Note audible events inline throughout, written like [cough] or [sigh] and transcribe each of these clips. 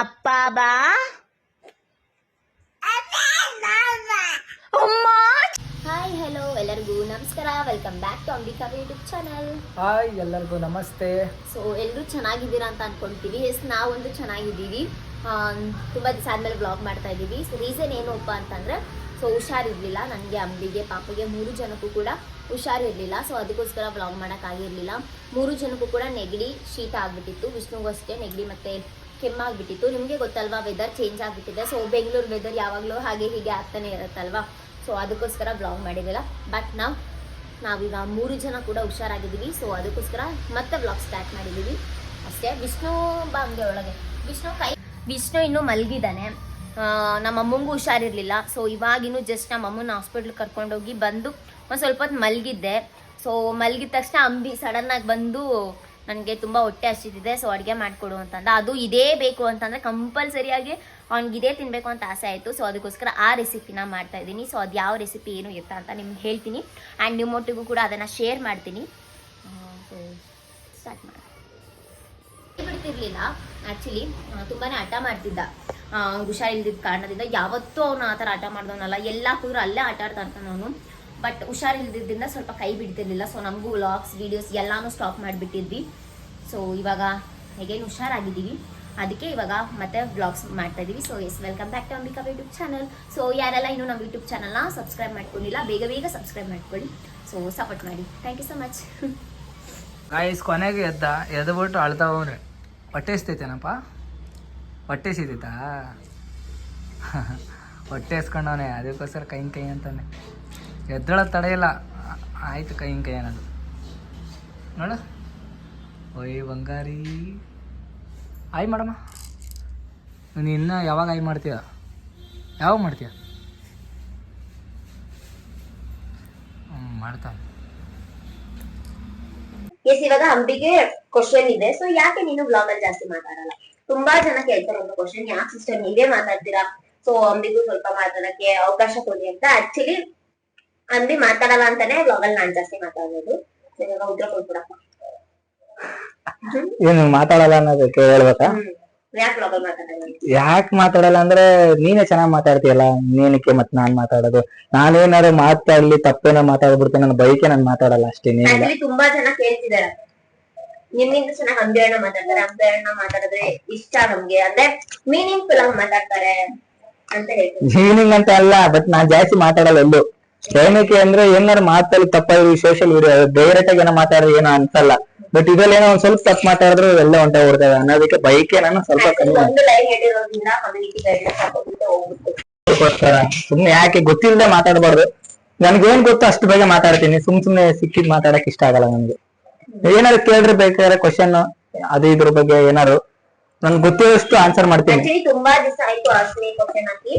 ಅಪ್ಪ ಬಾ. Hi hello ಎಲ್ಲರಿಗೂ ನಮಸ್ಕಾರ. Welcome back to Ambika YouTube channel hi ಎಲ್ಲರಿಗೂ ನಮಸ್ತೆ. ಸೊ ಎಲ್ಲರೂ ಚೆನ್ನಾಗಿದ್ದೀರಾ ಅಂತ ಅನ್ಕೊಂತೀವಿ ಎಸ್ ನಾವೊಂದು ಚೆನ್ನಾಗಿದ್ದೀವಿ. ತುಂಬ ತುಂಬಾ ದಿವಸ ಆದ್ಮೇಲೆ ಬ್ಲಾಗ್ ಮಾಡ್ತಾ ಇದ್ದೀವಿ. ಸೊ ರೀಸನ್ ಏನಪ್ಪ ಅಂತಂದ್ರೆ ಸೊ ಹುಷಾರಿರ್ಲಿಲ್ಲ. ನನಗೆ ಅಂಬಿಗೆ ಪಾಪಗೆ ಮೂರು ಜನಕ್ಕೂ ಕೂಡ ಹುಷಾರಿರಲಿಲ್ಲ. ಸೊ ಅದಕ್ಕೋಸ್ಕರ ಬ್ಲಾಗ್ ಮಾಡೋಕ್ಕಾಗಿರಲಿಲ್ಲ ಮೂರು ಜನಕ್ಕೂ ಕೂಡ ನೆಗಡಿ ಶೀತ ಆಗ್ಬಿಟ್ಟಿತ್ತು. ವಿಷ್ಣುಗೂ ಅಷ್ಟೇ. ನೆಗಡಿ ಮತ್ತೆ ಕೆಮ್ಮಾಗ್ಬಿಟ್ಟಿತ್ತು. ನಿಮಗೆ ಗೊತ್ತಲ್ವಾ ವೆದರ್ ಚೇಂಜ್ ಆಗ್ಬಿಟ್ಟಿದೆ. ಸೊ ಬೆಂಗಳೂರು ವೆದರ್ ಯಾವಾಗಲೂ ಹಾಗೆ ಹೀಗೆ ಆಗ್ತಾನೆ ಇರುತ್ತಲ್ವಾ? ಸೊ ಅದಕ್ಕೋಸ್ಕರ ಬ್ಲಾಗ್ ಮಾಡಿದ್ದಿಲ್ಲ ಬಟ್ ನಾವು ನಾವೀಗ ಮೂರು ಜನ ಕೂಡ ಹುಷಾರಾಗಿದ್ದೀವಿ. ಸೊ ಅದಕ್ಕೋಸ್ಕರ ಮತ್ತೆ ಬ್ಲಾಗ್ ಸ್ಟಾರ್ಟ್ ಮಾಡಿದ್ದೀವಿ. ಅಷ್ಟೇ, ವಿಷ್ಣು ಬಾ ಒಳಗೆ. ವಿಷ್ಣು ಕೈ, ವಿಷ್ಣು ಇನ್ನೂ ಮಲಗಿದ್ದಾನೆ. ನಮ್ಮ ಅಮ್ಮಂಗೂ ಹುಷಾರಿರಲಿಲ್ಲ. ಸೊ ಇವಾಗಿನ್ನೂ ಜಸ್ಟ್ ನಮ್ಮ ಅಮ್ಮನ ಹಾಸ್ಪಿಟ್ಲ್ ಕರ್ಕೊಂಡೋಗಿ ಬಂದು ಒಂದು ಸ್ವಲ್ಪ ಹೊತ್ತು ಮಲಗಿದ್ದೆ. ಸೊ ಮಲಗಿದ ತಕ್ಷಣ ಅಂಬಿ ಸಡನ್ನಾಗಿ ಬಂದು ನನಗೆ ತುಂಬ ಹೊಟ್ಟೆ ಹಸಿದಿದೆ ಸೊ ಅಡುಗೆ ಮಾಡಿಕೊಡು ಅಂತಂದ. ಅದು ಇದೇ ಬೇಕು ಅಂತಂದರೆ ಕಂಪಲ್ಸರಿಯಾಗಿ ಅವ್ನಿಗೆ ಇದೇ ತಿನ್ನಬೇಕು ಅಂತ ಆಸೆ ಆಯಿತು. ಸೊ ಅದಕ್ಕೋಸ್ಕರ ಆ ರೆಸಿಪಿನ ಮಾಡ್ತಾ ಇದ್ದೀನಿ. ಸೊ ಅದು ಯಾವ ರೆಸಿಪಿ ಏನು ಇರ್ತಾ ಅಂತ ನಿಮ್ಗೆ ಹೇಳ್ತೀನಿ. ಆ್ಯಂಡ್ ನಿಮ್ಮೊಟ್ಟಿಗೂ ಕೂಡ ಅದನ್ನು ಶೇರ್ ಮಾಡ್ತೀನಿ. ಸೊ ಸ್ಟಾರ್ಟ್ ಮಾಡಿ. ಬಿಡ್ತಿರ್ಲಿಲ್ಲ ಆ್ಯಕ್ಚುಲಿ ತುಂಬಾ ಹಠ ಮಾಡ್ತಿದ್ದ. ಹುಷಾರಿಲ್ದಿದ್ದ ಕಾರಣದಿಂದ ಯಾವತ್ತೂ ಅವನು ಆ ಥರ ಹಠ ಮಾಡ್ದವನಲ್ಲ. ಎಲ್ಲ ಕೂದ್ರು ಅಲ್ಲೇ ಆಟ ಆಡ್ತಾ ಅವನು. ಬಟ್ ಹುಷಾರಿಲ್ದಿದ್ದರಿಂದ ಸ್ವಲ್ಪ ಕೈ ಬಿಡ್ತಿರ್ಲಿಲ್ಲ. ಸೊ ನಮಗೂ ವ್ಲಾಗ್ಸ್ ವೀಡಿಯೋಸ್ ಎಲ್ಲಾನು ಸ್ಟಾಪ್ ಮಾಡಿಬಿಟ್ಟಿದ್ವಿ. ಸೊ ಇವಾಗ ಹೇಗೇನು ಹುಷಾರಾಗಿದ್ದೀವಿ. ಅದಕ್ಕೆ ಇವಾಗ ಮತ್ತೆ ವ್ಲಾಗ್ಸ್ ಮಾಡ್ತಾ ಇದೀವಿ. So yes welcome back to Ambika YouTube channel so ಯಾರೆಲ್ಲ ಇನ್ನೂ ನಮ್ಮ ಯೂಟ್ಯೂಬ್ ಚಾನಲ್ನ ಸಬ್ಸ್ಕ್ರೈಬ್ ಮಾಡ್ಕೊಂಡಿಲ್ಲ, ಬೇಗ ಬೇಗ ಸಬ್ಸ್ಕ್ರೈಬ್ ಮಾಡ್ಕೊಳ್ಳಿ. ಸೊ ಸಪೋರ್ಟ್ ಮಾಡಿ. Thank you so much guys ಕೊನೆಗೆ ಎದ್ದ, ಎದ್ಬಿಟ್ಟು ಅಳ್ತಾವವ್ರೆ ಹೊಟ್ಟೆ ಎಸ್ತೈತೇನಪ್ಪ ಹೊಟ್ಟೆ ಸಿದೈತಾ [laughs] ಹೊಟ್ಟೆ ಎಸ್ಕೊಂಡವನೆ ಅದಕ್ಕೋಸ್ಕರ ಕೈ ಕೈ ಅಂತಾನೆ. ಎದ್ದಳ ತಡೆಯಿಲ್ಲ. ಆಯ್ತು ಕೈ ಕೈ ಅನ್ನೋದು ನೋಡ. ಓಯ್ ಬಂಗಾರಿ. ಆಯ್ ಮಾಡಮ್ಮ. ನೀನು ಇನ್ನೂ ಯಾವಾಗ ಆಯ್ ಮಾಡ್ತೀಯ? ಯಾವಾಗ ಮಾಡ್ತೀಯ? ಹ್ಞೂ ಮಾಡ್ತಾ ಎಸ್ ಇವಾಗ ಅಂಬಿಗೆ ಕ್ವಶನ್ ಇದೆ. ಸೊ ಯಾಕೆ ನೀನು ಬ್ಲಾಗ್ ಅಲ್ಲಿ ಜಾಸ್ತಿ ಮಾತಾಡಲ್ಲ? ತುಂಬಾ ಜನ ಕೇಳ್ತಾರೆ ಒಂದು ಕ್ವಶನ್ ಯಾಕೆ ಸಿಸ್ಟರ್ ನೀವೇ ಮಾತಾಡ್ತೀರಾ? ಸೊ ಅಂಬಿಗೂ ಸ್ವಲ್ಪ ಮಾತಾಡಕ್ಕೆ ಅವಕಾಶ ಕೊಡಿ ಅಂತ. ಆಕ್ಚುಲಿ ಅಂಬಿ ಮಾತಾಡಲ್ಲ ಅಂತಾನೆ ಬ್ಲಾಗ್ ಅಲ್ಲಿ ನಾನ್ ಜಾಸ್ತಿ ಮಾತಾಡೋದು. ಉತ್ತರ ಕೊಟ್ಬಿಡಪ್ಪ. ಏನು ಮಾತಾಡಲ್ಲ ಅನ್ನೋದಕ್ಕೆ ಹೇಳ್ಬೇಕಾ? ಯಾಕೆ ಮಾತಾಡಲ್ಲ ಅಂದ್ರೆ ನೀನೇ ಚೆನ್ನಾಗಿ ಮಾತಾಡ್ತೀಯಲ್ಲ. ನೀನಕ್ಕೆ ಮತ್ ನಾನ್ ಮಾತಾಡೋದು? ನಾನೇನಾದ್ರು ಮಾತಾಡ್ಲಿ ತಪ್ಪೇನ ಮಾತಾಡ್ಬಿಡ್ತೇನೆ ನನ್ನ ಬೈಕೆ ನಾನು ಮಾತಾಡಲ್ಲ ಅಷ್ಟೇ ನೀನು ತುಂಬಾ ಜನ ಕೇಳ್ತಿದ್ದಾರೆ. ನಿಮ್ಮಿಂದ ಚೆನ್ನಾಗಿ ಹಂಬೆ ಅಣ್ಣ ಮಾತಾಡ್ತಾರೆ. ಅಂಬಿ ಅಣ್ಣ ಮಾತಾಡಿದ್ರೆ ಇಷ್ಟ ನಮ್ಗೆ. ಅಂದ್ರೆ ಮೀನಿಂಗ್ಫುಲ್ ಆಗಿ ಮಾತಾಡ್ತಾರೆ ಅಂತ ಹೇಳ್ತೀನಿ. ಮೀನಿಂಗ್ ಅಂತ ಅಲ್ಲ ಬಟ್ ನಾನ್ ಜಾಸ್ತಿ ಮಾತಾಡಲ್ಲ ಎಲ್ಲೂ. ಏನಕ್ಕೆ ಅಂದ್ರೆ ಏನಾರು ಮಾತಲ್ಲಿ ತಪ್ಪಾಗಿ ಸೋಷಿಯಲ್ ಮೀಡಿಯಾ ಡೈರೆಕ್ಟ್ ಆಗಿ ಏನೋ ಮಾತಾಡಿದ್ರೆ ಏನೋ ಅನ್ಸಲ್ಲ. ಬಟ್ ಇದ್ರಲ್ಲಿ ಏನೋ ಒಂದ್ ಸ್ವಲ್ಪ ತಪ್ಪು ಮಾತಾಡಿದ್ರು ಎಲ್ಲ ಹೊಂಟ ಹೋಗ್ತದೆ ಅನ್ನೋದಕ್ಕೆ ಬೈಕೆ ನಾನು ಸ್ವಲ್ಪ ಕಮ್ಮಿ. ಸುಮ್ನೆ ಯಾಕೆ ಗೊತ್ತಿಲ್ಲದೆ ಮಾತಾಡಬಾರ್ದು. ನನ್ಗೇನ್ ಗೊತ್ತು ಅಷ್ಟು ಬೇಗ ಮಾತಾಡ್ತೀನಿ. ಸುಮ್ ಸುಮ್ನೆ ಸಿಕ್ಕಿದ್ ಮಾತಾಡಕ್ ಇಷ್ಟ ಆಗಲ್ಲ ನನ್ಗೆ. ಏನಾದ್ರು ಕೇಳಿದ್ರೆ ಬೇಕಾದ್ರೆ ಕ್ವಶನ್ ಅದು ಇದ್ರ ಬಗ್ಗೆ ಏನಾದ್ರು. ನನ್ಗೆ ಗೊತ್ತಿರೋಷ್ಟು ಆನ್ಸರ್ ಮಾಡ್ತೀನಿ. ಆಕ್ಚುಲಿ ತುಂಬಾ ದಿವಸ ಆಯ್ತು ಅಶ್ವಿನಿ ಕ್ವಶನ್ ಹಾಕಿ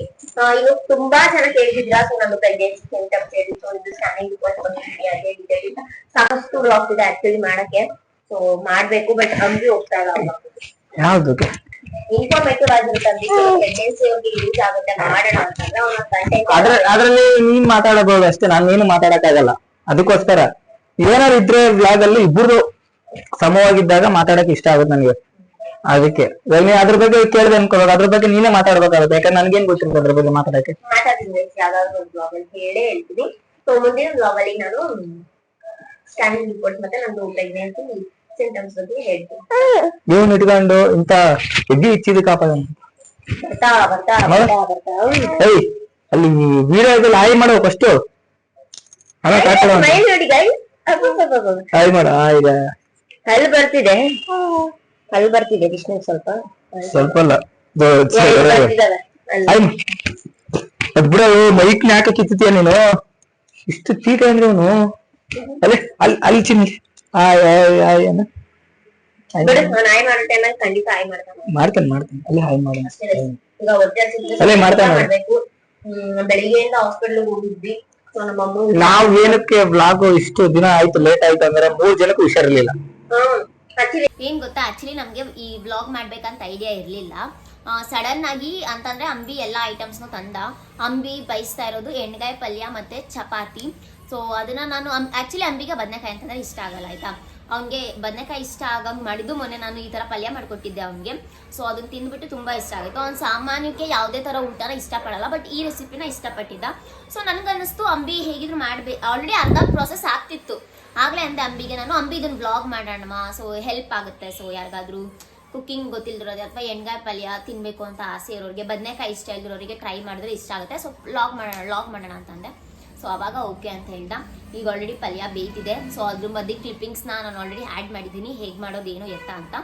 ಇನ್ನು ತುಂಬಾ ಜನ ಕೇಳಿದ್ರ ಸೊ ನಮ್ಮ ಪ್ರೆಗ್ನೆನ್ಸಿ ಅಪ್ ಹೇಳಿ ಸೊ ಇದು ಸ್ಕ್ಯಾನಿಂಗ್ ರಿಪೋರ್ಟ್ ಬಂದಿದೆ ಅದೇ ಇದೆ. ಸಾಕಷ್ಟು ಬ್ಲಾಕ್ ಇದೆ ಆಕ್ಚುಲಿ ಮಾಡಕ್ಕೆ. ಸೊ ಮಾಡ್ಬೇಕು ಬಟ್ ಅಂಬಿ ಹೋಗ್ತಾ ಇಲ್ಲ ಯಾವ್ದು? ಇನ್ಫಾರ್ಮೇಟಿವ್ ಆಗಿರುತ್ತೆ ಪ್ರೆಗ್ನೆನ್ಸಿ ಅವ್ರಿಗೆ ಯೂಸ್ ಆಗುತ್ತೆ ಮಾಡೋಣ ಅಂತಂದ್ರೆ ಅದ್ರಲ್ಲಿ ನೀನ್ ಮಾತಾಡಬಹುದು ಅಷ್ಟೇ ನಾನು ಏನು ಮಾತಾಡಕ್ ಆಗಲ್ಲ ಅದಕ್ಕೋಸ್ಕರ ಏನಾದ್ರು ಇದ್ರೆ ವ್ಲಾಗ್ ಅಲ್ಲಿ ಇಬ್ಬರು ಸಮವಾಗಿದ್ದಾಗ ಮಾತಾಡಕ್ ಇಷ್ಟ ಆಗುತ್ತೆ ನನಗೆ. ಅದಕ್ಕೆ. ಇವಾಗ ನೀ ಅದ್ರ ಬಗ್ಗೆ ಕೇಳ್ದೆ ಅನ್ಕೋಬೇಕು ಅದ್ರ ಬಗ್ಗೆ ನೀನೇ ಮಾತಾಡ್ಬೇಕಾಗುತ್ತೆ. ಯಾಕಂದ್ರೆ ನನ್ಗೇನ್ ಗೊತ್ತಿರುತ್ತೆ ಅದ್ರ ಬಗ್ಗೆ ಮಾತಾಡಕ್ಕೆ? ಮಾತಾಡ್ತೀನಿ ಯಾವ್ದಾದ್ರು ಒಂದು ಬ್ಲಾಗ್ ಅಲ್ಲಿ ಹೇಳೇ ಹೇಳ್ತೀನಿ. ಸೊ ಮುಂದಿನ ಬ್ಲಾಗ್ ಅಲ್ಲಿ ನಾನು ಸ್ಕ್ಯಾನಿಂಗ್ ರಿಪೋರ್ಟ್ ಮತ್ತೆ ನಂದು ಪ್ರೆಗ್ನೆನ್ಸಿ ಸಿಂಟಮ್ಸ್ ಬಗ್ಗೆ ಹೇಳ್ತೀನಿ. ಇವನ್ ಇಟ್ಕೊಂಡು ಇಂತ ಎಗ್ಗಿ ಇಚ್ಚಿದ ಕಾಪ ಬರ್ತಾ ಬರ್ತಾ ಬರ್ತಾ ಬರ್ತಾ ಹ್ಮ್. ಏಯ್ ಅಲ್ಲಿ ವಿಡಿಯೋದಲ್ಲಿ ಹಾಯ್ ಮಾಡೋ ಫಸ್ಟ್ ನೋಡಿ ಹಾಯ್ ಮಾಡ ಈಗ ಅಲ್ಲಿ ಬರ್ತಿದೆ. ಹಲ್ ಬರ್ತಿದೆ ವಿಷ್ಣು ಸ್ವಲ್ಪ. ಸ್ವಲ್ಪ ಅಲ್ಲ. ಅದ್ ಬಿಡ ಮೈಕ್ ಯಾಕೆ ಕಿತ್ತಿಯ ನೀನು? ಇಷ್ಟು ಚೀಟ ಅಂದ್ರೆ ಅವನು? ಅಲ್ಲೇ ಅಲ್ಲಿ ಅಲ್ಲಿ ಚಿನ್ನಿ. ಆಯ್ ಆಯ್ ಆಯ್ ಅನ್ನ ಮಾಡ್ತಾನೆ. ಮಾಡ್ತಾನೆ ಅಲ್ಲಿ ಹಾಯ್ ಮಾಡಿ ಅಲ್ಲೇ ಮಾಡ್ತಾನೆ. ಬೆಳಿಗ್ಗೆಯಿಂದ ಹಾಸ್ಪಿಟ್ಲ್ ಹೋಗಿದ್ವಿ. ನಾವ್ ಏನಕ್ಕೆ ಬ್ಲಾಗ್ ಇಷ್ಟು ದಿನ ಆಯ್ತು ಲೇಟ್ ಆಯ್ತು ಅಂದ್ರೆ ಮೂರ್ ಜನಕ್ಕೂ ಹುಷಾರಿರ್ಲಿಲ್ಲ. ಏನ್ ಗೊತ್ತಾ? ಆಕ್ಚುಲಿ ನಮ್ಗೆ ಈ ಬ್ಲಾಗ್ ಮಾಡ್ಬೇಕಂತ ಐಡಿಯಾ ಇರ್ಲಿಲ್ಲ. ಸಡನ್ ಆಗಿ ಅಂತಂದ್ರೆ ಅಂಬಿ ಎಲ್ಲ ಐಟಮ್ಸ್ನು ತಂದ. ಅಂಬಿ ಬಯಸ್ತಾ ಇರೋದು ಎಣ್ಗಾಯಿ ಪಲ್ಯ ಮತ್ತೆ ಚಪಾತಿ. ಸೊ ಅದನ್ನ ನಾನು ಆಕ್ಚುಲಿ ಅಂಬಿಗೆ ಬದನೆಕಾಯಿ ಅಂತಂದ್ರೆ ಇಷ್ಟ ಆಗಲ್ಲ, ಆಯ್ತಾ? ಅವನಿಗೆ ಬದನೆಕಾಯಿ ಇಷ್ಟ ಆಗಂಗ್ ಮಾಡಿದ್ದು ಮೊನ್ನೆ ನಾನು ಈ ತರ ಪಲ್ಯ ಮಾಡ್ಕೊಟ್ಟಿದ್ದೆ ಅವನಿಗೆ. ಸೊ ಅದನ್ನ ತಿಂದ್ಬಿಟ್ಟು ತುಂಬಾ ಇಷ್ಟ ಆಗಿತ್ತು. ಅವ್ನು ಸಾಮಾನ್ಯಕ್ಕೆ ಯಾವುದೇ ತರ ಊಟನ ಇಷ್ಟಪಡಲ್ಲ ಬಟ್ ಈ ರೆಸಿಪಿನ ಇಷ್ಟಪಟ್ಟಿದ್ದ. ಸೊ ನನಗನ್ನಿಸ್ತು ಅಂಬಿ ಹೇಗಿದ್ರು ಮಾಡ್ಬೇಕು ಆಲ್ರೆಡಿ ಅರ್ಧ ಪ್ರೊಸೆಸ್ ಆಗ್ತಿತ್ತು. ಆಗಲೇ ಅಂದೆ ಅಂಬಿಗೆ ನಾನು ಅಂಬಿ ಇದನ್ನು ಬ್ಲಾಗ್ ಮಾಡೋಣಮ್ಮ ಸೊ ಹೆಲ್ಪ್ ಆಗುತ್ತೆ. ಸೊ ಯಾರಿಗಾದ್ರೂ ಕುಕ್ಕಿಂಗ್ ಗೊತ್ತಿಲ್ದಿರೋದು ಅಥವಾ ಎಣ್ಗಾಯಿ ಪಲ್ಯ ತಿನ್ನಬೇಕು ಅಂತ ಆಸೆ ಇರೋರಿಗೆ ಬದನೆಕಾಯಿ ಇಷ್ಟ ಇಲ್ದಿರೋರಿಗೆ ಟ್ರೈ ಮಾಡಿದ್ರೆ ಇಷ್ಟ ಆಗುತ್ತೆ. ಸೊ ಬ್ಲಾಗ್ ಮಾಡೋಣ ಲಾಗ್ ಮಾಡೋಣ ಅಂತಂದೆ ಸೊ ಅವಾಗ ಓಕೆ ಅಂತ ಹೇಳ್ದ. ಈಗ ಆಲ್ರೆಡಿ ಪಲ್ಯ ಬೇಯ್ತಿದೆ. ಸೊ ಅದ್ರ ಮಧ್ಯೆ ಕ್ಲಿಪ್ಪಿಂಗ್ಸ್ನ ನಾನು ಆಲ್ರೆಡಿ ಆ್ಯಡ್ ಮಾಡಿದ್ದೀನಿ. ಹೇಗೆ ಮಾಡೋದು ಏನು ಎತ್ತ ಅಂತ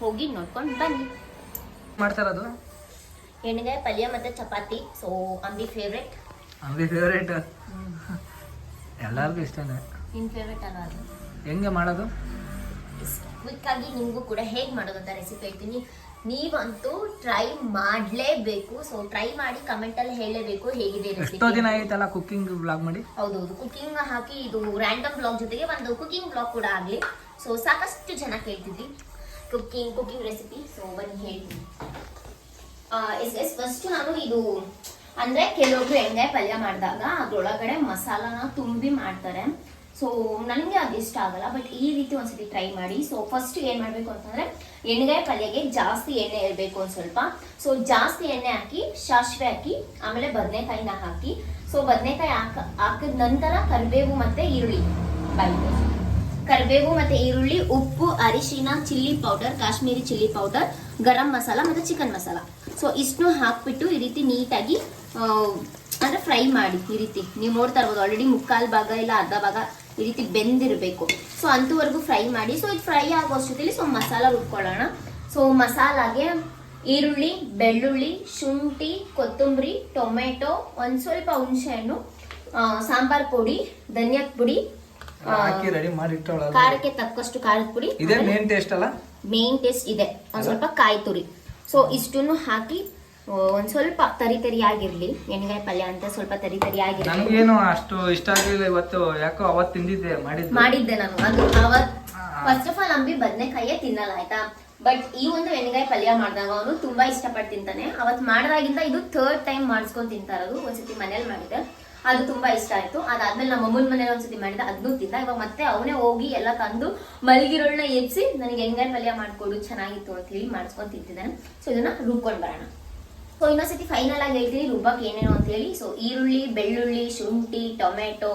ಹೋಗಿ ನೋಡ್ಕೊಂಡು ಬನ್ನಿ. ಮಾಡ್ತಾರದು ಎಣ್ಗಾಯಿ ಪಲ್ಯ ಮತ್ತು chapati. So Ambi favourite Ambi favourite ಎಲ್ಲರಿಗೂ ಇಷ್ಟನೇ. ನಿನ್ನ ಫೇವ್ರೆಟ್ ಅಲ್ಲ ಅದು? ಹೆಂಗೆ ಮಾಡೋದು? ಕ್ವಿಕ್ ಆಗಿ ನಿಮಗೂ ಕೂಡ ಹೇಗೆ ಮಾಡೋದು ಅಂತ ರೆಸಿಪಿ ಹೇಳ್ತೀನಿ. ನೀವಂತೂ ಟ್ರೈ ಮಾಡಲೇಬೇಕು. ಸೊ ಟ್ರೈ ಮಾಡಿ ಕಮೆಂಟಲ್ಲಿ ಹೇಳಲೇಬೇಕು. ಹೇಗಿದೆ ಎಷ್ಟೋ ದಿನ ಆಯ್ತಲ್ಲ ಕುಕ್ಕಿಂಗ್ ಬ್ಲಾಗ್ ಮಾಡಿ? ಹೌದೌದು. ಕುಕಿಂಗ್ ಹಾಕಿ ಇದು ರ್ಯಾಂಡಮ್ ಬ್ಲಾಗ್ ಜೊತೆಗೆ ಒಂದು ಕುಕಿಂಗ್ ಬ್ಲಾಗ್ ಕೂಡ ಆಗಲಿ. ಸೊ ಸಾಕಷ್ಟು ಜನ ಕೇಳ್ತಿದ್ವಿ. ಕುಕಿಂಗ್ ಕುಕಿಂಗ್ ರೆಸಿಪಿ ಸೊ ಬನ್ನಿ ಹೇಳ್ತೀನಿ. ಎಸ್ ಎಸ್ ಫಸ್ಟ್ ನಾನು ಇದು ಅಂದ್ರೆ ಕೆಲವೊಬ್ರು ಎಣ್ಣೆ ಪಲ್ಯ ಮಾಡಿದಾಗ ಅದ್ರೊಳಗಡೆ ಮಸಾಲಾನ ತುಂಬಿ ಮಾಡ್ತಾರೆ. ಸೊ ನನಗೆ ಅದು ಇಷ್ಟ ಆಗಲ್ಲ ಬಟ್ ಈ ರೀತಿ ಒಂದ್ಸತಿ ಟ್ರೈ ಮಾಡಿ. ಸೊ ಫಸ್ಟ್ ಏನು ಮಾಡಬೇಕು ಅಂತಂದ್ರೆ ಎಣ್ಣೆಗಾಯಿ ಪಲ್ಯಗೆ ಜಾಸ್ತಿ ಎಣ್ಣೆ ಇರಬೇಕು ಒಂದು ಸ್ವಲ್ಪ. ಸೊ ಜಾಸ್ತಿ ಎಣ್ಣೆ ಹಾಕಿ, ಸಾಸಿವೆ ಹಾಕಿ, ಆಮೇಲೆ ಬದನೆಕಾಯಿನ ಹಾಕಿ. ಸೊ ಬದನೆಕಾಯಿ ಹಾಕ, ಹಾಕಿದ ನಂತರ ಕರಿಬೇವು ಮತ್ತೆ ಈರುಳ್ಳಿ ಬಾಯಿಗೆ ಕರಿಬೇವು ಮತ್ತೆ ಈರುಳ್ಳಿ, ಉಪ್ಪು, ಅರಿಶಿನ, chilli powder, Kashmiri chilli powder, garam masala ಮತ್ತೆ ಚಿಕನ್ ಮಸಾಲ. ಸೊ ಇಷ್ಟು ಹಾಕ್ಬಿಟ್ಟು ಈ ರೀತಿ ನೀಟಾಗಿ ಅಂದರೆ ಅಂದ್ರೆ ಫ್ರೈ ಮಾಡಿ ಈ ರೀತಿ. ನೀವು ನೋಡ್ತಾ ಇರ್ಬೋದು ಆಲ್ರೆಡಿ ಮುಕ್ಕಾಲು ಭಾಗ ಇಲ್ಲ ಅರ್ಧ ಭಾಗ ಈ ರೀತಿ ಬೆಂದಿರಬೇಕು. ಸೊ ಅಂತವರೆಗೂ ಫ್ರೈ ಮಾಡಿ ಸೊ ಇದು ಫ್ರೈ ಆಗೋ ಅಷ್ಟೊತ್ತಲ್ಲಿ ಸೊ ಮಸಾಲ ರುಬ್ಕೊಳ್ಳೋಣ. ಸೊ ಮಸಾಲಾಗೆ ಈರುಳ್ಳಿ ಬೆಳ್ಳುಳ್ಳಿ ಶುಂಠಿ ಕೊತ್ತಂಬರಿ ಟೊಮೆಟೊ ಒಂದು ಸ್ವಲ್ಪ ಹುಣಸೆಹಣ್ಣು ಸಾಂಬಾರ್ ಪುಡಿ ಧನಿಯಾದ ಪುಡಿ ಖಾರಕ್ಕೆ ತಕ್ಕಷ್ಟು ಖಾರದ ಪುಡಿ. ಮೇನ್ ಟೇಸ್ಟ್ ಇದೆ. ಒಂದ್ ಸ್ವಲ್ಪ ಕಾಯಿ ತುರಿ. ಸೊ ಇಷ್ಟನ್ನು ಹಾಕಿ ಒಂದ್ ಸ್ವಲ್ಪ ತರಿ ತರಿ ಆಗಿರ್ಲಿ. ಎಣ್ಣೆಗಾಯಿ ಪಲ್ಯ ಅಂತ ಸ್ವಲ್ಪ ತರಿ ತರಿ ಆಗಿರ್ಲಿ. ನನಗೇನು ಅಷ್ಟು ಇಷ್ಟ ಆಗಲಿಲ್ಲ ಇವತ್ತು. ಯಾಕೋ ಅವತ್ತು ತಿಂದಿದ್ದೆ ಮಾಡಿದ್ದೆ. ಮಾಡಿದ್ದೆ ನಾನು. ಅದು ಅವತ್ ಫಸ್ಟ್ ಆಫ್ ಆಲ್ ಅಂಬಿ ಬದನೆಕಾಯಿಯೇ ತಿನ್ನಲ್ಲ ಆಯ್ತಾ? ಬಟ್ ಈ ಒಂದು ಎಣ್ಣೆಗಾಯಿ ಪಲ್ಯ ಮಾಡಿದಾಗ ಅವನು ತುಂಬಾ ಇಷ್ಟಪಟ್ಟು ತಿಂತಾನೆ. ಅವತ್ ಮಾಡಿದಾಗಿಂದ ಇದು ಥರ್ಡ್ ಟೈಮ್ ಮಾಡಿಸ್ಕೊಂಡು ತಿಂತಾರದು ಒಂದ್ಸತಿ ಮನೇಲಿ ಮಾಡಿದೆ ಅದು ತುಂಬಾ ಇಷ್ಟ ಆಯ್ತು. ಅದಾದ್ಮೇಲೆ ನಮ್ಮ ಅಮ್ಮನ ಮನೇಲಿ ಒಂದ್ಸತಿ ಮಾಡಿದ ಅದನ್ನೂ ತಿಂದ. ಇವಾಗ ಮತ್ತೆ ಅವನೇ ಹೋಗಿ ಎಲ್ಲ ತಂದು ಮಲಗಿರೋಳನ್ನ ಎಬ್ಸಿ ನನಗೆ ಎಣ್ಣೆಗಾಯಿ ಪಲ್ಯ ಮಾಡ್ಕೊಡು. ಚೆನ್ನಾಗಿತ್ತು. ಅಂತ ಹೇಳಿ ಮಾಡಿಸ್ಕೊಂಡು ತಿಂತಿದ್ದಾನೆ. ಸೊ ಇದನ್ನ ರುಬ್ಕೊಂಡ್ ಬರೋಣ. ಸೊ ಇನ್ನೊಂದ್ಸತಿ ಫೈನಲ್ ಆಗಿ ಹೇಳ್ತೀನಿ ರುಬ್ಬಕ್ಕೆ ಏನೇನು ಅಂತ ಹೇಳಿ ಸೊ ಈರುಳ್ಳಿ, ಬೆಳ್ಳುಳ್ಳಿ, ಶುಂಠಿ ಟೊಮೆಟೊ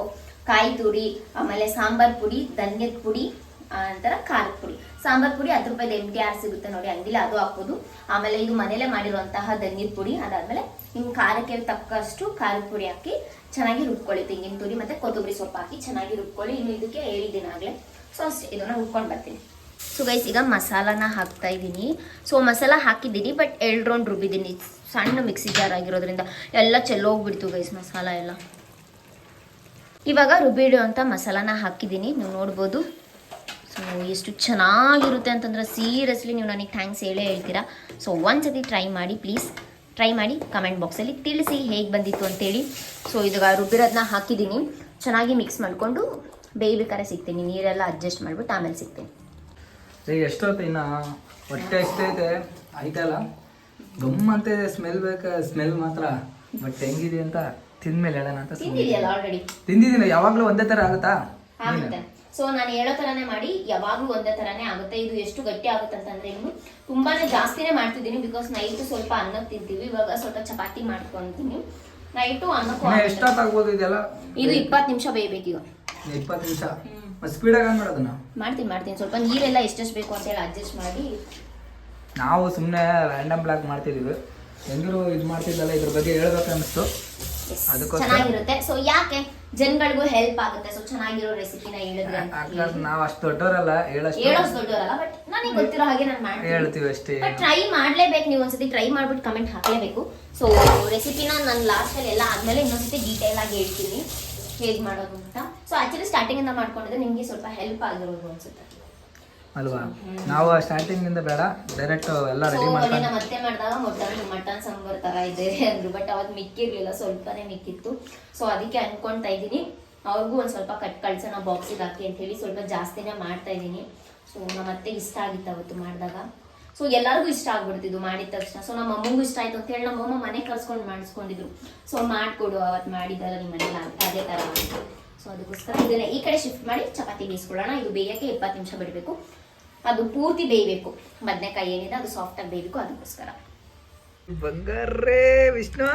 ಕಾಯಿ ತುರಿ ಆಮೇಲೆ ಸಾಂಬಾರ್ ಪುಡಿ, ಧನ್ಯದ ಪುಡಿ ನಂತರ ಖಾರದ ಪುಡಿ. ಸಾಂಬಾರ್ ಪುಡಿ ಹತ್ತು ರೂಪಾಯಿ ಎಂ ಟಿ ಆರ್ ಸಿಗುತ್ತೆ ನೋಡಿ ಅಂಗಡಿಲಿ ಅದು ಹಾಕ್ಬೋದು. ಆಮೇಲೆ ಇದು ಮನೇಲೆ ಮಾಡಿರುವಂತಹ ಧನ್ಯದ ಪುಡಿ, ಅದಾದ್ಮೇಲೆ ನಿಮ್ಗೆ ಖಾರಕ್ಕೆ ತಕ್ಕಷ್ಟು ಖಾರದ ಪುಡಿ ಹಾಕಿ ಚೆನ್ನಾಗಿ ರುಬ್ಕೊಳ್ಳಿ. ತೆಂಗಿನ ತುರಿ ಮತ್ತೆ ಕೊತ್ತಂಬರಿ ಸೊಪ್ಪು ಹಾಕಿ ಚೆನ್ನಾಗಿ ರುಬ್ಕೊಳ್ಳಿ. ಇನ್ನು ಇದಕ್ಕೆ ಹೇಳಿದ್ದೀನಿ ಆಗಲೇ. ಸೊ ಅಷ್ಟೇ, ಇದನ್ನ ರುಬ್ಕೊಂಡು ಬರ್ತೀನಿ. ಸೊ ಗೈಸ್ ಈಗ ಮಸಾಲಾನ ಹಾಕ್ತಾ ಇದ್ದೀನಿ. ಸೊ ಮಸಾಲ ಹಾಕಿದ್ದೀನಿ ಬಟ್ ಎರಡು ರೌಂಡ್ ರುಬ್ಬಿದ್ದೀನಿ. ಸಣ್ಣ ಮಿಕ್ಸಿ ಜಾರ್ ಆಗಿರೋದ್ರಿಂದ ಎಲ್ಲ ಚೆಲ್ಲೋಗ್ಬಿಡ್ತು ಗೈಸ್ ಮಸಾಲ ಎಲ್ಲ. ಇವಾಗ ರುಬ್ಬಿಡುವಂಥ ಮಸಾಲಾನ ಹಾಕಿದ್ದೀನಿ. ನೀವು ನೋಡ್ಬೋದು. ಸೊ ಎಷ್ಟು ಚೆನ್ನಾಗಿರುತ್ತೆ ಅಂತಂದ್ರೆ ಸೀರಿಯಸ್ಲಿ ನೀವು ನನಗೆ ಥ್ಯಾಂಕ್ಸ್ ಹೇಳೇ ಹೇಳ್ತೀರಾ. ಸೊ ಒಂದ್ಸತಿ ಟ್ರೈ ಮಾಡಿ ಪ್ಲೀಸ್ ಟ್ರೈ ಮಾಡಿ ಕಮೆಂಟ್ ಬಾಕ್ಸಲ್ಲಿ ತಿಳಿಸಿ ಹೇಗೆ ಬಂದಿತ್ತು ಅಂತೇಳಿ. ಸೊ ಈಗ ರುಬ್ಬಿರೋದನ್ನ ಹಾಕಿದ್ದೀನಿ. ಚೆನ್ನಾಗಿ ಮಿಕ್ಸ್ ಮಾಡಿಕೊಂಡು ಬೇಯ್ಬೇಕಾದ್ರೆ ಸಿಗ್ತೀನಿ. ನೀರೆಲ್ಲ ಅಡ್ಜಸ್ಟ್ ಮಾಡಿಬಿಟ್ಟು ಆಮೇಲೆ ಸಿಗ್ತೀನಿ. ಈಗ ಎಷ್ಟೊತ್ತು ಇನ್ನ ಹೊಟ್ಟೆ ಎಷ್ಟೈತೆ? ಆಯ್ತಲ್ಲ? ಗಮ್ ಅಂತ ಇದೆ ಸ್ಮೆಲ್ ಬೇಕ ಸ್ಮೆಲ್ ಮಾತ್ರ. ಬಟ್ ಹೆಂಗಿದೆ ಅಂತ ತಿಂದ್ಮೇಲೆ ಹೇಳೋಣ ಅಂತ ತಿಂದಿದೆಯಲ್ಲ ಆಲ್ರೆಡಿ ತಿಂದಿದ್ದೀನಿ ಯಾವಾಗ್ಲೂ ಒಂದೇ ತರ ಆಗುತ್ತಾ? ಆಗುತ್ತೆ. ಸೊ ನಾನು ಹೇಳೋ ತರಾನೇ ಮಾಡಿ ಯಾವಾಗ್ಲೂ ಒಂದೇ ತರಾನೇ ಆಗುತ್ತೆ. ಇದು ಎಷ್ಟು ಗಟ್ಟಿ ಆಗುತ್ತೆ ಅಂತಂದ್ರೆ ಇನ್ನು ತುಂಬಾನೇ ಜಾಸ್ತಿನೇ ಮಾಡ್ತಿದ್ದೀನಿ ಬಿಕಾಸ್ ನೈಟ್ ಸ್ವಲ್ಪ ಅನ್ನ ತಿಂತೀವಿ. ಇವಾಗ ಸ್ವಲ್ಪ ಚಪಾತಿ ಮಾಡ್ಕೊಂತೀನಿ. ನೈಟು ಅನ್ನಕ್ಕೂ. ಎಷ್ಟೊತ್ತಾಗ್ಬೋದು ಇದೆಲ್ಲ? ಇದು ಇಪ್ಪತ್ತು ನಿಮಿಷ ಬೇಯಬೇಕು ಈಗ. ಇಪ್ಪತ್ತು ನಿಮಿಷ? ಸ್ಪೀಡಾಗಿ ಮಾಡೋದನ್ನ? ಮಾಡ್ತೀನಿ ಮಾಡ್ತೀನಿ. ಸ್ವಲ್ಪ ನೀರೆಲ್ಲ ಎಷ್ಟೆಷ್ಟು ಬೇಕು ಅಂತ ಹೇಳಿ ಅಡ್ಜಸ್ಟ್ ಮಾಡಿ. ನಾವು ಸುಮ್ಮನೆ ರ್ಯಾಂಡಮ್ ಬ್ಲಾಕ್ ಮಾಡ್ತಿದೀವಿ ಹೆಂಗಿರು ಇದು ಮಾಡ್ತಿದ್ದಲ್ಲ ಇದ್ರ ಬಗ್ಗೆ ಹೇಳ್ಬೇಕು ಅನಿಸ್ತು ಅದಕ್ಕೋಸ್ಕರ- ಚೆನ್ನಾಗಿರುತ್ತೆ. ಸೊ ಯಾಕೆ ಜನಗಳಿಗೂ ಹೆಲ್ಪ್ ಆಗುತ್ತೆ? ಸೊ ಚೆನ್ನಾಗಿರೋ ರೆಸಿಪಿನ ಹೇಳಿದ್ರೆ ನಾವು ಅಷ್ಟು ದೊಡ್ಡವರಲ್ಲ ಹೇಳಷ್ಟು ಹೇಳೋಷ್ಟು ದೊಡ್ಡವರಲ್ಲ ಬಟ್ ನನಗೆ ಗೊತ್ತಿರೋ ಹಾಗೆ ನಾನು ಮಾಡ್ತೀನಿ. ಹೇಳ್ತೀವಿ ಅಷ್ಟೇ. ಬಟ್ ಟ್ರೈ ಮಾಡ್ಲೇಬೇಕು. ನೀವು ಒಂದ್ಸತಿ ಟ್ರೈ ಮಾಡ್ಬಿಟ್ಟು ಕಮೆಂಟ್ ಹಾಕ್ಲೇಬೇಕು. ಸೊ ರೆಸಿಪಿನ ನಾನು ಲಾಸ್ಟಲ್ಲಿ ಎಲ್ಲ ಆದ್ಮೇಲೆ ಇನ್ನೊಂದ್ಸತಿ ಡೀಟೇಲ್ ಆಗಿ ಹೇಳ್ತೀನಿ. ಹೇಗೆ ಮಾಡೋದು ಅಂತ. ಸೊ ಆಕ್ಚುಲಿ ಸ್ಟಾರ್ಟಿಂಗ್ ಇಂದ ಮಾಡ್ಕೊಂಡಿದ್ರೆ ನಿಮ್ಗೆ ಸ್ವಲ್ಪ ಹೆಲ್ಪ್ ಆಗಿರೋದು ಅನ್ಸುತ್ತೆ. ಅಲ್ವಾ? ನಾವು ಸ್ಟಾರ್ಟಿಂಗ್ ಇಂದ ಬೇಡ ಡೈರೆಕ್ಟ್ ಎಲ್ಲ ರೆಡಿ ಮಾಡ್ಕೊಂಡು. ನಮ್ಮ ಅತ್ತೆ ಮಾಡಿದಾಗ ಮಟನ್ ಮಟನ್ ಸಾಂಬಾರ್ ತರ ಇದೆ ಅಂದ್ರು ಬಟ್ ಅವತ್ತು ಮಿಕ್ಕಿರ್ಲಿಲ್ಲ ಸ್ವಲ್ಪನೇ ಮಿಕ್ಕಿತ್ತು. ಸೊ ಅದಕ್ಕೆ ಅನ್ಕೊಂತಾ ಇದ್ದೀನಿ. ಅವ್ರಿಗೂ ಒಂದ್ ಸ್ವಲ್ಪ ಕಟ್ ಕಳ್ಸೋಣ ಬಾಕ್ಸಿಗೆ ಹಾಕಿ ಅಂತ ಹೇಳಿ ಸ್ವಲ್ಪ ಜಾಸ್ತಿನೇ ಮಾಡ್ತಾ ಇದ್ದೀನಿ. ಸೊ ನಮ್ಮ ಮತ್ತೆ ಇಷ್ಟ ಆಗಿತ್ತು ಅವತ್ತು ಮಾಡಿದಾಗ. ಸೊ ಎಲ್ಲರಿಗೂ ಇಷ್ಟ ಆಗ್ಬಿಡ್ತಿದ್ದು ಮಾಡಿದ ತಕ್ಷಣ. ಸೊ ನಮ್ಮ ಅಮ್ಮಂಗೂ ಇಷ್ಟ ಆಯ್ತು ಅಂತ ಹೇಳಿ ನಮ್ಮ ಅಮ್ಮ ಮನೆ ಕರ್ಸ್ಕೊಂಡು ಮಾಡಿಸ್ಕೊಂಡಿದ್ರು. ಸೊ ಮಾಡ್ಕೊಡು ಅವತ್ತು ಮಾಡಿದ್ದಾರೆ ನಿಮ್ಮ ಮನೇಲಿ ಅದೇ ಅಂತ ಸೊ ಅದಕ್ಕೋಸ್ಕರ ಇದನ್ನ ಈ ಕಡೆ ಶಿಫ್ಟ್ ಮಾಡಿ ಚಪಾತಿ ಬೇಯಿಸ್ಕೊಳ್ಳೋಣ. ಇದು ಬೇಯಕ್ಕೆ ಇಪ್ಪತ್ತು ನಿಮಿಷ ಬಿಡಬೇಕು. ಅದು ಪೂರ್ತಿ ಬೇಯಬೇಕು. ಬದನೆಕಾಯಿ ಏನಿದೆ ಅದು ಸಾಫ್ಟ್ ಆಗಿ ಬೇಯಬೇಕು. ಅದಕ್ಕೋಸ್ಕರ. ಬಂಗಾರೇ ವಿಷ್ಣು.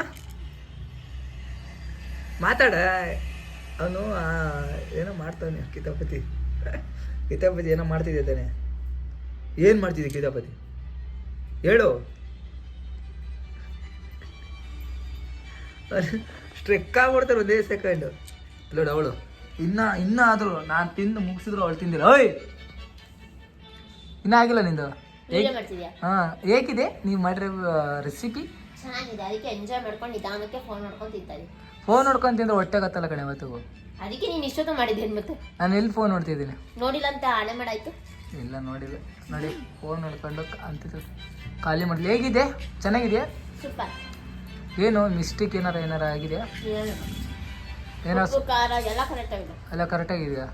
ಮಾತಾಡ. ಅವನು ಏನೋ ಮಾಡ್ತಾನೆ ಕಿತಾಪತಿ. ಕಿತಾಪತಿ ಏನೋ ಮಾಡ್ತಿದ್ದೆ ತಾನೆ. ಏನು ಮಾಡ್ತಿದ್ದೆ ಕಿತಾಪತಿ? ಹೇಳು. ಸ್ಟ್ರೆಕ್ ಆಗ್ಬಿಡ್ತಾರೆ ಒಂದೇ ಸೆಕೆಂಡ್ ನೋಡು ಅವಳು. ಇನ್ನ ಇನ್ನ ಆದರೂ ನಾನು ತಿಂದು ಮುಗಿಸಿದ್ರು ಅವಳು ತಿಂದಿಲ್ಲ. ಓಯ್! ಇನ್ನ ಆಗಿಲ್ಲ ನಿಂದು. ಹಾ ಹೇಗಿದೆ? ನೀವು ಮಾಡಿರೋ ರೆಸಿಪಿ ಚೆನ್ನಾಗಿದೆ. ಅದಕ್ಕೆ ಎಂಜಾಯ್ ಮಾಡ್ಕೊಂಡು ನಿಧಾನಕ್ಕೆ ಫೋನ್ ನೋಡ್ಕೊಂಡು ಫೋನ್ ನೋಡ್ಕೊಂಡ್ ತಿಂದ್ರೆ ಹೊಟ್ಟೆ ಗೊತ್ತಲ್ಲ ಕಣೆ ಅವತ್ತಿಗೂ. ಅದಕ್ಕೆ ನೀನು ಇಷ್ಟೊತ್ತು ಮಾಡಿದ್ದೇನೆ ಮತ್ತೆ? ನಾನು ಎಲ್ಲಿ ಫೋನ್ ನೋಡ್ತಿದ್ದೀನಿ? ನೋಡಿಲ್ಲ ಅಂತ ಹಣೆ ಮಾಡಾಯ್ತು. ಇಲ್ಲ ನೋಡಿಲ್ಲ. ನೋಡಿ ಫೋನ್ ನೋಡ್ಕೊಂಡು ಅಂತಿದ್ರು. ಖಾಲಿ ಮಾಡಲಿ. ಹೇಗಿದೆ? ಚೆನ್ನಾಗಿದೆಯಾ? ಸೂಪರ್. ಏನು ಮಿಸ್ಟೇಕ್ ಏನಾರ ಏನಾರ ಆಗಿದೆಯಾ? ಏನೋ? ಉಪ್ಪು ಖಾರ ಎಲ್ಲ ಕರೆಕ್ಟಾಗಿದೆಯಾ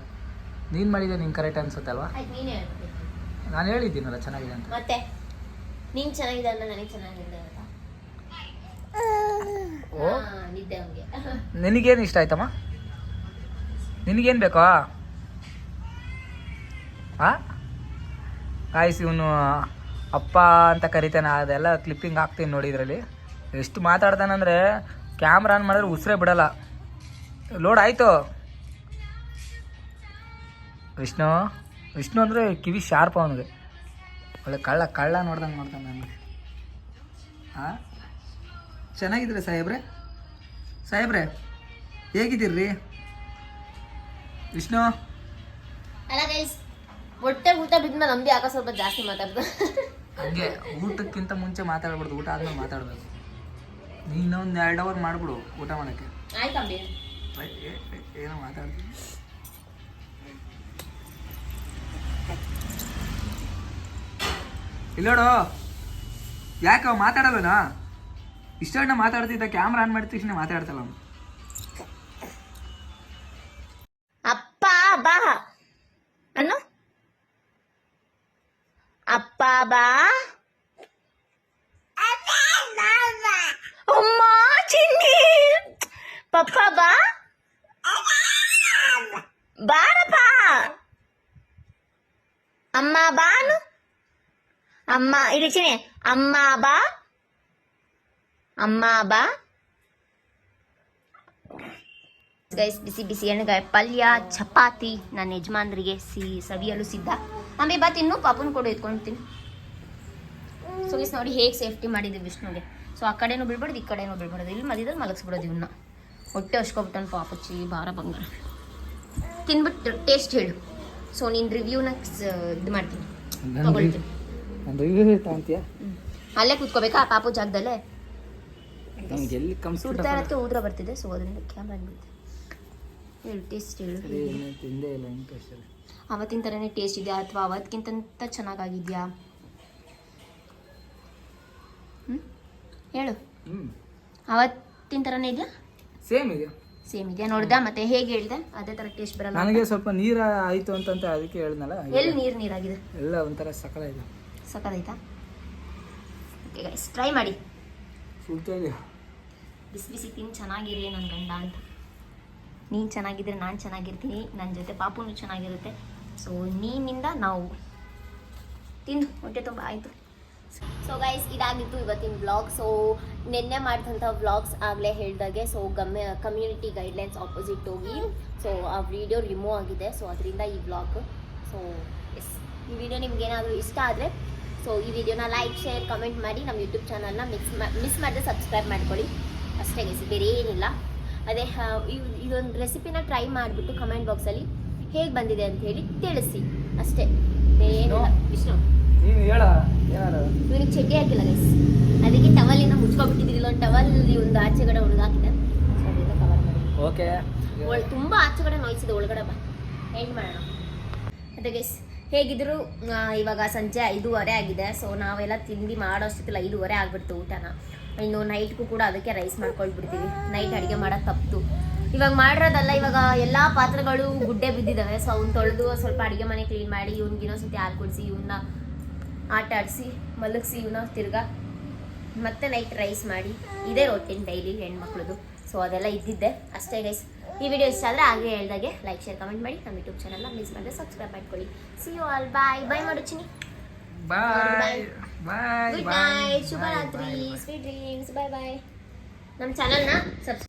ನೀನು ಮಾಡಿದೆ ನಿಂಗೆ ಕರೆಕ್ಟ್ ಅನ್ಸುತ್ತಲ್ವಾ? ನೀನೇ ಹೇಳಿದ್ದೀನಲ್ಲ ಚೆನ್ನಾಗಿದೆ ಅಂತ. ಮತ್ತೆ? ನೀನ್ ಚೆನ್ನಾಗಿದೆ ಅಂದ್ರೆ ನನಗೆ ಚೆನ್ನಾಗಿದೆ ಅಂತ. ಓ. ಹಾ, ನಿನಗೇನು ಇಷ್ಟ ಆಯ್ತಮ್ಮ? ನಿನಗೇನು ಬೇಕಾ? ಆ? ಆಯ್ತು ಇವನು ಅಪ್ಪ ಅಂತ ಕರಿತಾನೆ, ಅದೆಲ್ಲ ಕ್ಲಿಪ್ಪಿಂಗ್ ಹಾಕ್ತೀನಿ ನೋಡಿ ಇದರಲ್ಲಿ. ಎಷ್ಟು ಮಾತಾಡ್ತಾನಂದರೆ ಕ್ಯಾಮ್ರಾ ಆನ್ ಮಾಡಿದ್ರೆ ಉಸಿರೇ ಬಿಡಲ್ಲ. ಲೋಡ್ ಆಯಿತು. ವಿಷ್ಣು ವಿಷ್ಣು ಅಂದರೆ ಕಿವಿ ಶಾರ್ಪ್ ಅವನಿಗೆ. ಒಳ್ಳೆ ಕಳ್ಳ ಕಳ್ಳ ನೋಡ್ದಂಗೆ ನೋಡ್ತಾನೆ ನನಗೆ ಹಾಂ ಚೆನ್ನಾಗಿದ್ರೆ ಸಾಹೇಬ್ರೆ? ಸಾಹೇಬ್ರೆ, ಹೇಗಿದ್ದೀರ್ರಿ? ವಿಷ್ಣು? ಹೊಟ್ಟೆ ಊಟ ಬಿದ್ಮೇಲೆ ನಂಬಿ ಯಾಕೋ ಸ್ವಲ್ಪ ಜಾಸ್ತಿ ಮಾತಾಡ್ದು. ಹಂಗೆ ಊಟಕ್ಕಿಂತ ಮುಂಚೆ ಮಾತಾಡ್ಬಾರ್ದು ಊಟ ಆದ್ಮೇಲೆ ಮಾತಾಡ್ಬೇಕು. ಮಾತಾಡಬೇಕು ಒಂದ್ ಎರಡು ಅವರ್ ಮಾಡ್ಬಿಡು ಊಟ ಮಾಡಕ್ಕೆ. ಏನೋ ಮಾತಾಡ್ತೀನಿ ಇಲ್ಲೋಡು ಯಾಕೆ ಅವ ಮಾತಾಡಲ್ಲನಾ ಇಷ್ಟಣ್ಣ ಮಾತಾಡ್ತಿದ್ದ ಕ್ಯಾಮ್ರಾ ಆನ್ ಮಾಡಿದ ತಕ್ಷಣ ಮಾತಾಡ್ತಲ್ಲ ಅವನು. ಅಪ್ಪ ಬಾ. ಅನ್ನು ಅಪ್ಪ ಬಾ ಅಮ್ಮ ಚಿನ್ನಿ ಪಪ್ಪ ಬಾ ಬಾರಪ್ಪ ಅಮ್ಮ ಬಾನು ಅಮ್ಮ ಇಲ್ಲಿ ಚಿನ್ನಿ ಅಮ್ಮ ಬಾ ಅಮ್ಮ ಬಾ ಗೈಸ್ ಬಿಸಿ ಬಿಸಿ ಎಣ್ಣೆಗಾಯಿ ಪಲ್ಯ ಚಪಾತಿ ನನ್ನ ಯಜಮಾನ್ರಿಗೆ ಸಿ ಸವಿಯಲು ಸಿದ್ಧ ಆಮೇಲೆ ಬಾ ತಿನ್ನು ಪಾಪುನ್ ಕೊಡು ಎತ್ಕೊಂಡ್ತೀನಿ ಸೊ ಗೈಸ್ ನೋಡಿ ಹೇಗೆ ಸೇಫ್ಟಿ ಮಾಡಿದ್ದೆ ವಿಷ್ಣುಗೆ. ಸೊ ಆ ಕಡೆನೂ ಬಿಡ್ಬಾರ್ದು ಈ ಕಡೆನೂ ಬಿಡ್ಬಾರ್ದು ಇಲ್ಲಿ ಮಧ್ಯದಲ್ಲಿ ಮಲಗಿಸ್ಬಿಡೋದು ಇವನ್ನ ಹೊಟ್ಟೆ ಹಚ್ಕೊಬಿಟ್ಟನು ಪಾಪಚ್ಚಿ ಭಾರ ಬಂಗಾರ. ತಿನ್ಬಿಟ್ಟು ಟೇಸ್ಟ್ ಹೇಳು. ಸೊ ನಿನ್ನ ರಿವ್ಯೂನ ಇದು ಮಾಡ್ತೀನಿ. ತಗೊಳ್ತೀನಿ. ಅಲ್ಲೇ ಕೂತ್ಕೋಬೇಕಾ ಪಾಪು ಜಾಗದಲ್ಲೇ? ಇರತ್ತೆ ಊದ್ರ ಬರ್ತಿದೆ ಸೊ ಅದರಿಂದ ಕ್ಯಾಮ್ರಾ ಬಿಡುತ್ತೆ ಹೇಳು ಟೇಸ್ಟ್ ಹೇಳು. ಅವತ್ತಿನ ಥರನೇ ಟೇಸ್ಟ್ ಇದೆಯಾ ಅಥವಾ ಅವತ್ತಿಗಿಂತ ಚೆನ್ನಾಗಾಗಿದೆಯಾ? ಹ್ಞೂ ಹೇಳು. ಅವತ್ತಿನ ಥರನೇ ಇದೆಯಾ? ಸೇಮ್ ಇದೆಯಾ? ಸೇಮ್ ಇದೆಯಾ? ನೋಡ್ದಾ? ಮತ್ತೆ ಹೇಗೆ ಹೇಳಿದೆ? ಅದೇ ತರ ಟೇಸ್ಟ್ ಬರಲ್ಲ ನನಗೆ ಸ್ವಲ್ಪ ನೀರ ಆಯಿತು ಅಂತಂತ ಅದಕ್ಕೆ ಹೇಳಿದ್ನಲ್ಲ? ಎಲ್ಲಿ ನೀರು ನೀರಾಗಿದೆ? ಎಲ್ಲ ಒಂಥರ ಸಕಲ ಇದೆ. ಸಕ್ಕತ್ತಾಯ್ತಾ ಓಕೆ ಗೈಸ್ ಟ್ರೈ ಮಾಡಿ. ಬಿಸಿ ಬಿಸಿ ತಿಂದು ಚೆನ್ನಾಗಿರಿ ನನ್ನ ಗಂಡ ಅಂತ. ನೀನು ಚೆನ್ನಾಗಿದ್ರೆ ನಾನು ಚೆನ್ನಾಗಿರ್ತೀನಿ. ನನ್ನ ಜೊತೆ ಪಾಪುನು ಚೆನ್ನಾಗಿರುತ್ತೆ. ಸೊ ನೀನಿಂದ ನಾವು ತಿಂದು ಹೊಟ್ಟೆ ತುಂಬ ಆಯಿತು. ಸೊ ಗೈಸ್ ಇದಾಗಿತ್ತು ಇವತ್ತಿನ ವ್ಲಾಗ್ ಸೊ ನಿನ್ನೆ ಮಾಡಿದಂಥ ವ್ಲಾಗ್ಸ್ ಆಗಲೇ ಹೇಳಿದಾಗೆ ಸೊ ಗಮ್ಮೆ ಕಮ್ಯುನಿಟಿ ಗೈಡ್ಲೈನ್ಸ್ ಆಪೋಸಿಟ್ ಹೋಗಿ ಸೊ ಆ ವಿಡಿಯೋ ರಿಮೂವ್ ಆಗಿದೆ. ಸೊ ಅದರಿಂದ ಈ ವ್ಲಾಗ್ ಸೊ ಎಸ್ ಈ ವಿಡಿಯೋ ನಿಮ್ಗೇನಾದರೂ ಇಷ್ಟ ಆದರೆ ಸೊ ಈ ವಿಡಿಯೋನ ಲೈಕ್ ಶೇರ್ ಕಮೆಂಟ್ ಮಾಡಿ ನಮ್ಮ ಯೂಟ್ಯೂಬ್ ಚಾನಲ್ನ ಮಿಕ್ಸ್ ಮಿಸ್ ಮಾಡಿದ್ರೆ ಸಬ್ಸ್ಕ್ರೈಬ್ ಮಾಡ್ಕೊಳ್ಳಿ. ಅಷ್ಟೇ ಗೈಸ್ ಬೇರೆ ಏನಿಲ್ಲ ಅದೇ ಇದೊಂದು ರೆಸಿಪಿನ ಟ್ರೈ ಮಾಡಿಬಿಟ್ಟು ಕಮೆಂಟ್ ಬಾಕ್ಸಲ್ಲಿ ಹೇಗೆ ಬಂದಿದೆ ಅಂತ ಹೇಳಿ ತಿಳಿಸಿ. ಅಷ್ಟೇ. ಏನು ವಿಷ್ಣು ನೀನು ಹೇಳ ಏನಾರು? ಇವನಿಗೆ ಚಡ್ಡಿ ಹಾಕಿಲ್ಲ ಗೈಸ್ ಅದಕ್ಕೆ ಟವಲಿಂದ ಮುಚ್ಕೊಬಿಟ್ಟಿದ್ದೀರಿ ಒಂದು ಟವಲ್ ಒಂದು ಆಚೆ ಕಡೆ ಮಾಡಿ. ಓಕೆ. ಒಳ್ ತುಂಬ ಆಚೆಗಡೆ ನೋಯ್ಸಿದೆ ಒಳಗಡೆ ಬಾ. ಎಂಡ್ ಮಾಡೋಣ. ಅದೇ ಗೈಸ್ ಹೇಗಿದ್ರು ಇವಾಗ ಸಂಜೆ ಐದೂವರೆ ಆಗಿದೆ. ಸೊ ನಾವೆಲ್ಲ ತಿಂಡಿ ಮಾಡೋ ಅಷ್ಟೊತ್ತಿಲ್ಲ ಐದೂವರೆ ಆಗ್ಬಿಡ್ತು ಊಟನ. ಇನ್ನು ನೈಟ್ಗೂ ಕೂಡ ಅದಕ್ಕೆ ರೈಸ್ ಮಾಡ್ಕೊಳ್ಬಿಡ್ತೀವಿ. ನೈಟ್ ಅಡುಗೆ ಮಾಡೋದು ತಪ್ಪಿತು ಇವಾಗ ಮಾಡಿರೋದಲ್ಲ ಇವಾಗ ಎಲ್ಲ ಪಾತ್ರೆಗಳು ಗುಡ್ಡೆ ಬಿದ್ದಿದ್ದಾವೆ ಸೊ ಅವ್ನು ತೊಳೆದು ಸ್ವಲ್ಪ ಅಡುಗೆ ಮನೆ ಕ್ಲೀನ್ ಮಾಡಿ ಇವ್ನಿಗೆ ಇನ್ನೊಂದ್ಸತಿ ಹಾಲು ಕೊಡಿಸಿ ಇವನ್ನ ಆಟ ಆಡಿಸಿ ಮಲಗಿಸಿ ಇವನ್ನ ತಿರ್ಗಾ ಮತ್ತೆ ನೈಟ್ ರೈಸ್ ಮಾಡಿ. ಇದೇ ರೋತೀನಿ ಡೈಲಿ ಹೆಣ್ಮಕ್ಳದು. ಸೊ ಸೊ ಅದೆಲ್ಲ ಇದ್ದಿದ್ದೆ ಅಷ್ಟೇ ಗೈಸ್ ಈ ವಿಡಿಯೋ ಇಷ್ಟ ಆದರೆ ಹಾಗೆ ಹೇಳ್ದಾಗೆ ಲೈಕ್ ಶೇರ್ ಕಮೆಂಟ್ ಮಾಡಿ ನಮ್ಮ ಯೂಟ್ಯೂಬ್ ಚಾನಲ್ನ ಮಿಸ್ ಮಾಡಿದ್ರೆ ಸಬ್ಸ್ಕ್ರೈಬ್ ಮಾಡ್ಕೊಳ್ಳಿ. See you all bye bye ಮಾಡು Chini bye bye good night ಶುಭರಾತ್ರಿ. ಸ್ವೀಟ್ ಡ್ರೀಮ್ಸ್ ಬಾಯ್ ಬಾಯ್ ನಮ್ಮ ಚಾನಲ್ನ ಸಬ್ಸ್ಕ್ರೈಬ್